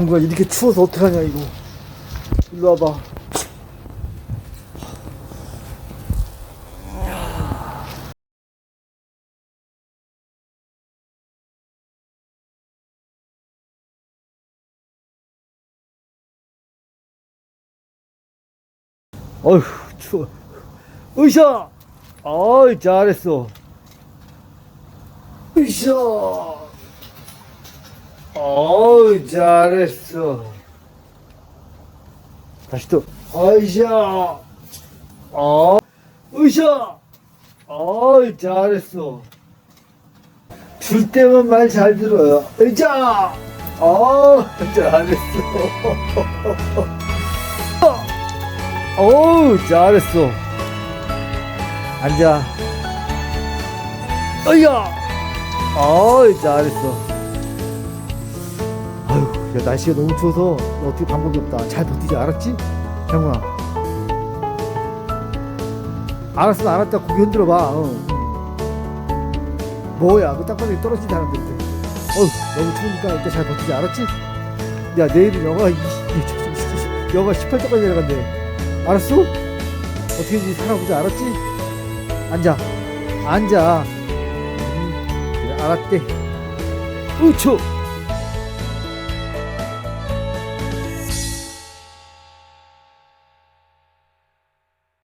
장구가 이렇게 추워서 어떡하냐 이거. 일로 와봐. 어휴 추워. 으쌰 어이 잘했어. 으쌰 어이 잘했어. 다시 또. 어이샤 어? 으쌰 어이 잘했어. 줄 때만 말 잘 들어요. 으쌰 어 잘했어. 어우 잘했어. 앉아. 어이야. 어이 잘했어 야, 날씨가 너무 추워서 어떻게 방법이 없다. 잘 버티지 알았지? 장훈아. 알았으면 알았다. 고개 흔들어 봐. 어. 뭐야? 그 땅바닥에 떨어지지 않았는데. 어우 너무 추우니까 일단 잘 버티지 알았지? 야 내일은 영하 20, 영하 18도까지 내려간대. 알았어? 어떻게든지 살아보자. 알았지? 앉아. 앉아. 음, 그래 알았대. 으초